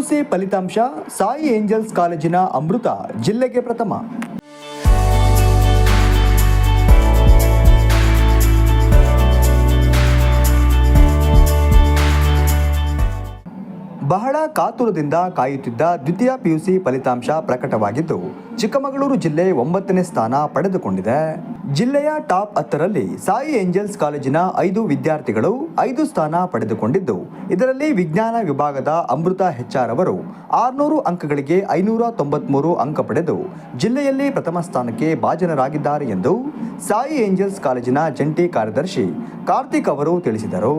PUC ಫಲಿತಾಂಶ Sai angels ಕಾಲೇಜಿನ ಅಮೃತ ಜಿಲ್ಲೆಗೆ ಪ್ರಥಮ. ಬಹಳ ಕಾತುರದಿಂದ ಕಾಯುತ್ತಿದ್ದ ದ್ವಿತೀಯ ಪಿಯುಸಿ ಫಲಿತಾಂಶ ಪ್ರಕಟವಾಗಿದ್ದು, ಚಿಕ್ಕಮಗಳೂರು ಜಿಲ್ಲೆ ಒಂಬತ್ತನೇ ಸ್ಥಾನ ಪಡೆದುಕೊಂಡಿದೆ. ಜಿಲ್ಲೆಯ ಟಾಪ್ ಹತ್ತರಲ್ಲಿ ಸಾಯಿ ಏಂಜಲ್ಸ್ ಕಾಲೇಜಿನ ಐದು ವಿದ್ಯಾರ್ಥಿಗಳು ಐದು ಸ್ಥಾನ ಪಡೆದುಕೊಂಡಿದ್ದು, ಇದರಲ್ಲಿ ವಿಜ್ಞಾನ ವಿಭಾಗದ ಅಮೃತ ಹೆಚ್ಆರ್ ಅವರು ಆರುನೂರು ಅಂಕಗಳಿಗೆ ಐನೂರ ತೊಂಬತ್ಮೂರು ಅಂಕ ಪಡೆದು ಜಿಲ್ಲೆಯಲ್ಲಿ ಪ್ರಥಮ ಸ್ಥಾನಕ್ಕೆ ಭಾಜನರಾಗಿದ್ದಾರೆ ಎಂದು ಸಾಯಿ ಏಂಜಲ್ಸ್ ಕಾಲೇಜಿನ ಜಂಟಿ ಕಾರ್ಯದರ್ಶಿ ಕಾರ್ತಿಕ್ ಅವರು ತಿಳಿಸಿದರು.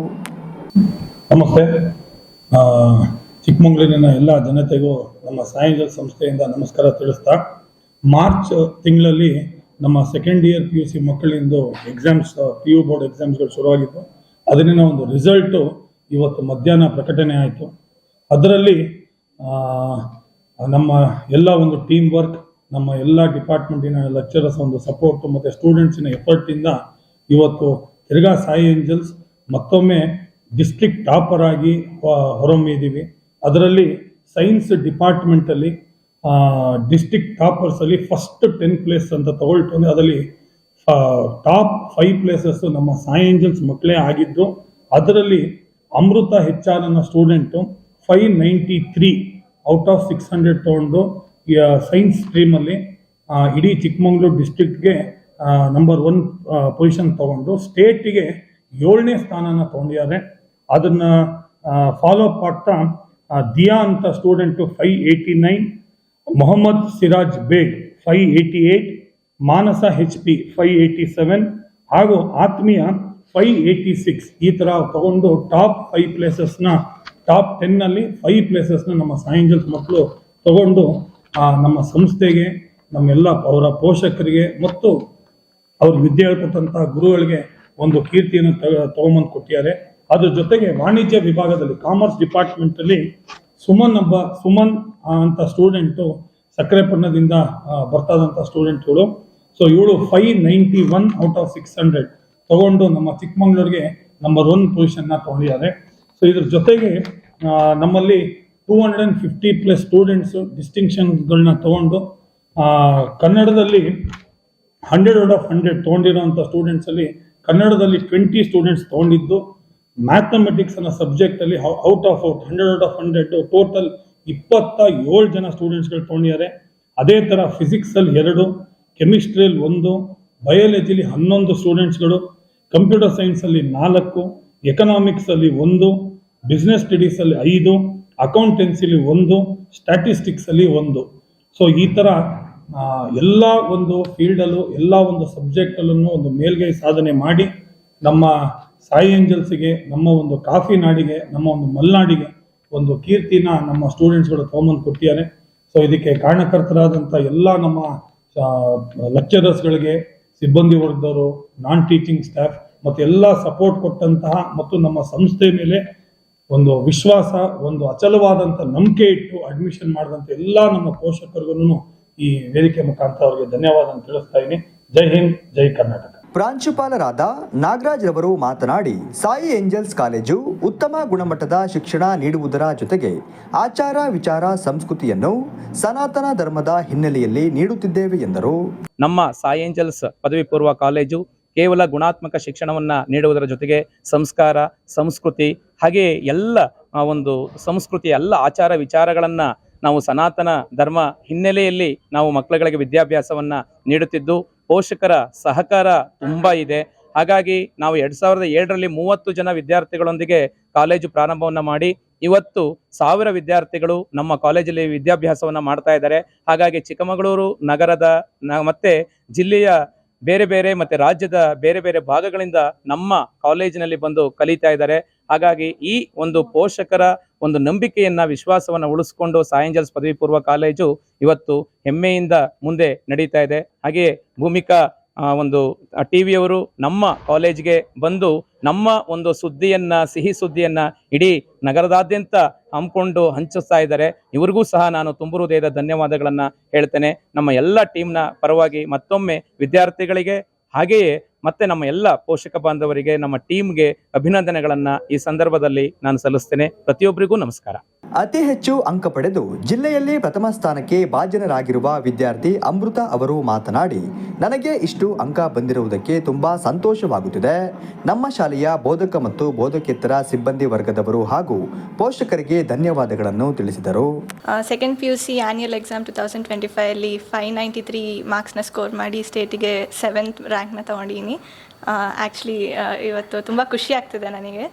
ನಮಸ್ತೆ. ಚಿಕ್ಕಮಗಳೂರಿನ ಎಲ್ಲ ಜನತೆಗೂ ನಮ್ಮ ಸಾಯಂಜಲ್ ಸಂಸ್ಥೆಯಿಂದ ನಮಸ್ಕಾರ ತಿಳಿಸ್ತಾ, ಮಾರ್ಚ್ ತಿಂಗಳಲ್ಲಿ ನಮ್ಮ second year P U C ಮಕ್ಕಳಿಂದು exams P U board ಎಕ್ಸಾಮ್ಸ್ಗಳು ಶುರುವಾಗಿತ್ತು. ಅದರಿಂದ ಒಂದು ರಿಸಲ್ಟು ಇವತ್ತು ಮಧ್ಯಾಹ್ನ ಪ್ರಕಟಣೆ ಆಯಿತು. ಅದರಲ್ಲಿ ನಮ್ಮ ಎಲ್ಲ ಒಂದು ಟೀಮ್ ವರ್ಕ್ ನಮ್ಮ ಎಲ್ಲ ಡಿಪಾರ್ಟ್ಮೆಂಟಿನ ಲೆಕ್ಚರರ್ಸ್ ಒಂದು ಸಪೋರ್ಟು ಮತ್ತು ಸ್ಟೂಡೆಂಟ್ಸಿನ ಎಫರ್ಟಿಂದ ಇವತ್ತು ತಿರ್ಗಾ ಸಾಯಿ ಏಂಜಲ್ಸ್ ಮತ್ತೊಮ್ಮೆ ಡಿಸ್ಟ್ರಿಕ್ಟ್ ಟಾಪರ್ ಆಗಿ ಹೊರಹೊಮ್ಮಿದ್ದೀವಿ ಅದರಲ್ಲಿ ಸೈನ್ಸ್ ಡಿಪಾರ್ಟ್ಮೆಂಟಲ್ಲಿ ಡಿಸ್ಟಿಕ್ ಟಾಪರ್ಸಲ್ಲಿ ಫಸ್ಟ್ ಟೆನ್ ಪ್ಲೇಸ್ ಅಂತ ತಗೊಳ್ತು ಅದರಲ್ಲಿ ಟಾಪ್ ಫೈವ್ ಪ್ಲೇಸಸ್ಸು ನಮ್ಮ ಸಾಯಿ ಏಂಜಲ್ಸ್ ಮಕ್ಕಳೇ ಆಗಿದ್ದು ಅದರಲ್ಲಿ ಅಮೃತ ಹೆಚ್ ಆರ್ ಅನ್ನೋ student five ninety three out of six hundred ತೊಗೊಂಡು ಸೈನ್ಸ್ ಸ್ಟ್ರೀಮಲ್ಲಿ ಇಡೀ ಚಿಕ್ಕಮಗಳೂರು ಡಿಸ್ಟ್ರಿಕ್ಟ್ಗೆ ನಂಬರ್ ಒನ್ ಪೊಸಿಷನ್ ತಗೊಂಡು ಸ್ಟೇಟಿಗೆ ಏಳನೇ ಸ್ಥಾನನ ತಗೊಂಡಿದ್ದಾರೆ. ಅದನ್ನ ಫಾಲೋ ಅಪ್ ಆ, ದಿಯಾ ಅಂತ student five eighty nine Mohammed Siraj Baig five eighty eight Manasa H P five eighty seven ಹಾಗೂ ಆತ್ಮೀಯ ಫೈವ್ ಏಯ್ಟಿ ಸಿಕ್ಸ್ ಈ ಥರ ತಗೊಂಡು ಟಾಪ್ ಫೈವ್ ಪ್ಲೇಸಸ್ನ ಟಾಪ್ ಟೆನ್ನಲ್ಲಿ ಫೈವ್ ಪ್ಲೇಸಸ್ನ ನಮ್ಮ ಸಾಯಂಜಲ್ಸ್ ಮಕ್ಕಳು ತಗೊಂಡು ನಮ್ಮ ಸಂಸ್ಥೆಗೆ ನಮ್ಮೆಲ್ಲ ಅವರ ಪೋಷಕರಿಗೆ ಮತ್ತು ಅವ್ರ ವಿದ್ಯೆ ಹೇಳ್ಕೊಟ್ಟಂತಹ ಗುರುಗಳಿಗೆ ಒಂದು ಕೀರ್ತಿಯನ್ನು ತಗೊಂಬಂದು ಕೊಟ್ಟಿದ್ದಾರೆ. ಅದ್ರ ಜೊತೆಗೆ ವಾಣಿಜ್ಯ ವಿಭಾಗದಲ್ಲಿ ಕಾಮರ್ಸ್ ಡಿಪಾರ್ಟ್ಮೆಂಟ್ ಅಲ್ಲಿ ಸುಮನ್ ಒಬ್ಬ ಸುಮನ್ ಅಂತ ಸ್ಟೂಡೆಂಟು ಸಕ್ಕರೆಪಣ್ಣದಿಂದ ಬರ್ತಾದಂಥ ಸ್ಟೂಡೆಂಟ್ಗಳು ಸೊ ಇವಳು. Five ninety one out of six hundred ತಗೊಂಡು ನಮ್ಮ ಚಿಕ್ಕಮಂಗ್ಳೂರಿಗೆ ನಂಬರ್ ಒನ್ ಪೊಸಿಷನ್ನ ತಗೊಂಡಿದ್ದಾರೆ. ಸೊ ಇದ್ರ ಜೊತೆಗೆ ನಮ್ಮಲ್ಲಿ two hundred and fifty plus students ಡಿಸ್ಟಿಂಕ್ಷನ್ಗಳನ್ನ ತಗೊಂಡು ಕನ್ನಡದಲ್ಲಿ ಹಂಡ್ರೆಡ್ ಔಟ್ ಆಫ್ ಹಂಡ್ರೆಡ್ ತೊಗೊಂಡಿರೋಂಥ ಸ್ಟೂಡೆಂಟ್ಸಲ್ಲಿ ಕನ್ನಡದಲ್ಲಿ ಟ್ವೆಂಟಿ ಸ್ಟೂಡೆಂಟ್ಸ್ ತೊಗೊಂಡಿದ್ದು. ಮ್ಯಾಥಮೆಟಿಕ್ಸ್ ಅನ್ನೋ ಸಬ್ಜೆಕ್ಟಲ್ಲಿ out of out hundred out of hundred total ಇಪ್ಪತ್ತ ಏಳು ಜನ ಸ್ಟೂಡೆಂಟ್ಸ್ಗಳು ತೊಗೊಂಡಿದ್ದಾರೆ. ಅದೇ ಥರ ಫಿಸಿಕ್ಸಲ್ಲಿ ಎರಡು ಕೆಮಿಸ್ಟ್ರಿಯಲ್ಲಿ ಒಂದು ಬಯಾಲಜಿಲಿ ಹನ್ನೊಂದು ಸ್ಟೂಡೆಂಟ್ಸ್ಗಳು ಕಂಪ್ಯೂಟರ್ ಸೈನ್ಸಲ್ಲಿ ನಾಲ್ಕು ಎಕನಾಮಿಕ್ಸಲ್ಲಿ ಒಂದು ಬಿಸ್ನೆಸ್ ಸ್ಟಡೀಸಲ್ಲಿ ಐದು ಅಕೌಂಟೆನ್ಸಿಲಿ ಒಂದು ಸ್ಟ್ಯಾಟಿಸ್ಟಿಕ್ಸಲ್ಲಿ ಒಂದು. ಸೊ ಈ ಥರ ಎಲ್ಲ ಒಂದು ಫೀಲ್ಡಲ್ಲೂ ಎಲ್ಲ ಒಂದು ಸಬ್ಜೆಕ್ಟಲ್ಲೂ ಒಂದು ಮೇಲ್ಗೈ ಸಾಧನೆ ಮಾಡಿ ನಮ್ಮ ಸಾಯಿ ಏಂಜಲ್ಸ್ಗೆ ನಮ್ಮ ಒಂದು ಕಾಫಿ ನಾಡಿಗೆ, ನಮ್ಮ ಒಂದು ಮಲ್ನಾಡಿಗೆ ಒಂದು ಕೀರ್ತಿನ ನಮ್ಮ ಸ್ಟೂಡೆಂಟ್ಸ್ಗಳು ತೊಗೊಂಬಂದು ಕೊಟ್ಟಿದ್ದಾರೆ. ಸೊ ಇದಕ್ಕೆ ಕಾರಣಕರ್ತರಾದಂಥ ಎಲ್ಲ ನಮ್ಮ ಲೆಕ್ಚರರ್ಸ್ಗಳಿಗೆ ಸಿಬ್ಬಂದಿ ವರ್ಗದವರು ನಾನ್ ಟೀಚಿಂಗ್ ಸ್ಟಾಫ್ ಮತ್ತು ಎಲ್ಲ ಸಪೋರ್ಟ್ ಕೊಟ್ಟಂತಹ ಮತ್ತು ನಮ್ಮ ಸಂಸ್ಥೆ ಮೇಲೆ ಒಂದು ವಿಶ್ವಾಸ, ಒಂದು ಅಚಲವಾದಂಥ ನಂಬಿಕೆ ಇಟ್ಟು ಅಡ್ಮಿಷನ್ ಮಾಡಿದಂಥ ಎಲ್ಲ ನಮ್ಮ ಪೋಷಕರಿಗೂ ಈ ವೇದಿಕೆ ಮುಖಾಂತರ ಅವರಿಗೆ ಧನ್ಯವಾದ ತಿಳಿಸ್ತಾ ಇದ್ದೀನಿ. ಜೈ ಹಿಂದ್, ಜೈ ಕರ್ನಾಟಕ. ಪ್ರಾಂಶುಪಾಲರಾದ ನಾಗರಾಜ್ ರವರು ಮಾತನಾಡಿ, ಸಾಯಿ ಏಂಜಲ್ಸ್ ಕಾಲೇಜು ಉತ್ತಮ ಗುಣಮಟ್ಟದ ಶಿಕ್ಷಣ ನೀಡುವುದರ ಜೊತೆಗೆ ಆಚಾರ ವಿಚಾರ ಸಂಸ್ಕೃತಿಯನ್ನು ಸನಾತನ ಧರ್ಮದ ಹಿನ್ನೆಲೆಯಲ್ಲಿ ನೀಡುತ್ತಿದ್ದೇವೆ ಎಂದರು. ನಮ್ಮ ಸಾಯಿ ಏಂಜಲ್ಸ್ ಪದವಿ ಪೂರ್ವ ಕಾಲೇಜು ಕೇವಲ ಗುಣಾತ್ಮಕ ಶಿಕ್ಷಣವನ್ನು ನೀಡುವುದರ ಜೊತೆಗೆ ಸಂಸ್ಕಾರ, ಸಂಸ್ಕೃತಿ ಹಾಗೆ ಎಲ್ಲ ಒಂದು ಸಂಸ್ಕೃತಿ, ಎಲ್ಲ ಆಚಾರ ವಿಚಾರಗಳನ್ನು ನಾವು ಸನಾತನ ಧರ್ಮ ಹಿನ್ನೆಲೆಯಲ್ಲಿ ನಾವು ಮಕ್ಕಳುಗಳಿಗೆ ವಿದ್ಯಾಭ್ಯಾಸವನ್ನು ನೀಡುತ್ತಿದ್ದು ಪೋಷಕರ ಸಹಕಾರ ತುಂಬ ಇದೆ. ಹಾಗಾಗಿ ನಾವು ಎರಡು ಸಾವಿರದ ಏಳರಲ್ಲಿ ಮೂವತ್ತು ಜನ ವಿದ್ಯಾರ್ಥಿಗಳೊಂದಿಗೆ ಕಾಲೇಜು ಪ್ರಾರಂಭವನ್ನು ಮಾಡಿ, ಇವತ್ತು ಸಾವಿರ ವಿದ್ಯಾರ್ಥಿಗಳು ನಮ್ಮ ಕಾಲೇಜಲ್ಲಿ ವಿದ್ಯಾಭ್ಯಾಸವನ್ನು ಮಾಡ್ತಾ ಇದ್ದಾರೆ. ಹಾಗಾಗಿ ಚಿಕ್ಕಮಗಳೂರು ನಗರದ ಮತ್ತೆ ಜಿಲ್ಲೆಯ ಬೇರೆ ಬೇರೆ ಮತ್ತೆ ರಾಜ್ಯದ ಬೇರೆ ಬೇರೆ ಭಾಗಗಳಿಂದ ನಮ್ಮ ಕಾಲೇಜಿನಲ್ಲಿ ಬಂದು ಕಲಿತಾ ಇದ್ದಾರೆ. ಹಾಗಾಗಿ ಈ ಒಂದು ಪೋಷಕರ ಒಂದು ನಂಬಿಕೆಯನ್ನ, ವಿಶ್ವಾಸವನ್ನು ಉಳಿಸ್ಕೊಂಡು ಸಾಯಂಜಲ್ಸ್ ಪದವಿ ಪೂರ್ವ ಕಾಲೇಜು ಇವತ್ತು ಹೆಮ್ಮೆಯಿಂದ ಮುಂದೆ ನಡೀತಾ ಇದೆ. ಹಾಗೆಯೇ ಭೂಮಿಕಾ ಒಂದು ಟಿ ವಿಯವರು ನಮ್ಮ ಕಾಲೇಜ್ಗೆ ಬಂದು ನಮ್ಮ ಒಂದು ಸುದ್ದಿಯನ್ನ, ಸಿಹಿ ಸುದ್ದಿಯನ್ನ ಇಡೀ ನಗರದಾದ್ಯಂತ ಹಮ್ಮಿಕೊಂಡು ಹಂಚಿಸ್ತಾ ಇದ್ದಾರೆ. ಇವರಿಗೂ ಸಹ ನಾನು ತುಂಬು ಹೃದಯದ ಧನ್ಯವಾದಗಳನ್ನ ಹೇಳ್ತೇನೆ. ನಮ್ಮ ಎಲ್ಲ ಟೀಮ್ನ ಪರವಾಗಿ ಮತ್ತೊಮ್ಮೆ ವಿದ್ಯಾರ್ಥಿಗಳಿಗೆ ಹಾಗೆಯೇ ಮತ್ತೆ ನಮ್ಮ ಎಲ್ಲ ಪೋಷಕ ಬಾಂಧವರಿಗೆ ನಮ್ಮ ಟೀಮ್ಗೆ ಅಭಿನಂದನೆಗಳನ್ನ ಈ ಸಂದರ್ಭದಲ್ಲಿ ನಾನು ಸಲ್ಲಿಸ್ತೇನೆ. ಪ್ರತಿಯೊಬ್ಬರಿಗೂ ನಮಸ್ಕಾರ. ಅತಿ ಹೆಚ್ಚು ಅಂಕ ಪಡೆದು ಜಿಲ್ಲೆಯಲ್ಲಿ ಪ್ರಥಮ ಸ್ಥಾನಕ್ಕೆ ಭಾಜನರಾಗಿರುವ ವಿದ್ಯಾರ್ಥಿ ಅಮೃತ ಅವರು ಮಾತನಾಡಿ ನನಗೆ ಇಷ್ಟು ಅಂಕ ಬಂದಿರುವುದಕ್ಕೆ ತುಂಬಾ ಸಂತೋಷವಾಗುತ್ತಿದೆ. ನಮ್ಮ ಶಾಲೆಯ ಬೋಧಕ ಮತ್ತು ಬೋಧಕೇತರ ಸಿಬ್ಬಂದಿ ವರ್ಗದವರು ಹಾಗೂ ಪೋಷಕರಿಗೆ ಧನ್ಯವಾದಗಳನ್ನು ತಿಳಿಸಿದರು. Second P U C annual exam two thousand twenty ಫೈವಲ್ಲಿ five ninety three ಮಾರ್ಕ್ಸ್ನ ಸ್ಕೋರ್ ಮಾಡಿ ಸ್ಟೇಟಿಗೆ ಸೆವೆಂತ್ ರ್ಯಾಂಕ್ನ ತೊಗೊಂಡಿದ್ದೀನಿ. ಆ್ಯಕ್ಚುಲಿ ಇವತ್ತು ತುಂಬ ಖುಷಿ ಆಗ್ತಿದೆ ನನಗೆ.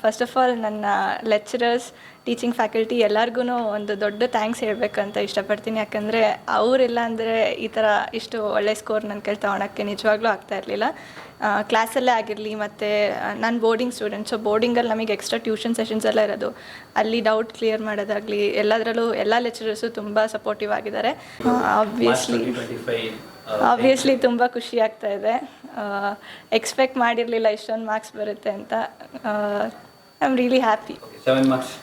ಫಸ್ಟ್ ಆಫ್ ಆಲ್ ನನ್ನ ಲೆಕ್ಚರರ್ಸ್ ಟೀಚಿಂಗ್ ಫ್ಯಾಕಲ್ಟಿ ಎಲ್ಲರಿಗೂ ಒಂದು ದೊಡ್ಡ ಥ್ಯಾಂಕ್ಸ್ ಹೇಳಬೇಕಂತ ಇಷ್ಟಪಡ್ತೀನಿ. ಯಾಕಂದರೆ ಅವರಿಲ್ಲ ಅಂದರೆ ಈ ಥರ ಇಷ್ಟು ಒಳ್ಳೆ ಸ್ಕೋರ್ ನನ್ನ ಕೈಲಿ ತೊಗೊಳಕ್ಕೆ ನಿಜವಾಗ್ಲೂ ಆಗ್ತಾ ಇರಲಿಲ್ಲ. ಕ್ಲಾಸಲ್ಲೇ ಆಗಿರಲಿ ಮತ್ತು ನಾನು ಬೋರ್ಡಿಂಗ್ ಸ್ಟೂಡೆಂಟ್ ಸೊ ಬೋರ್ಡಿಂಗಲ್ಲಿ ನಮಗೆ ಎಕ್ಸ್ಟ್ರಾ ಟ್ಯೂಷನ್ ಸೆಷನ್ಸ್ ಎಲ್ಲ ಇರೋದು. ಅಲ್ಲಿ ಡೌಟ್ ಕ್ಲಿಯರ್ ಮಾಡೋದಾಗಲಿ ಎಲ್ಲದರಲ್ಲೂ ಎಲ್ಲ ಲೆಕ್ಚರರ್ಸು ತುಂಬ ಸಪೋರ್ಟಿವ್ ಆಗಿದ್ದಾರೆ. ಆಬ್ವಿಯಸ್ಲಿ ಆಬ್ವಿಯಸ್ಲಿ ತುಂಬ ಖುಷಿ ಆಗ್ತಾ ಇದೆ. ಎಕ್ಸ್ಪೆಕ್ಟ್ ಮಾಡಿರಲಿಲ್ಲ ಇಷ್ಟೊಂದು ಮಾರ್ಕ್ಸ್ ಬರುತ್ತೆ ಅಂತ. I am really happy seven marks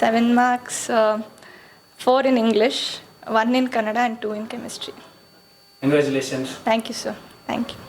seven marks four in English one in Kannada and two in chemistry congratulations thank you sir thank you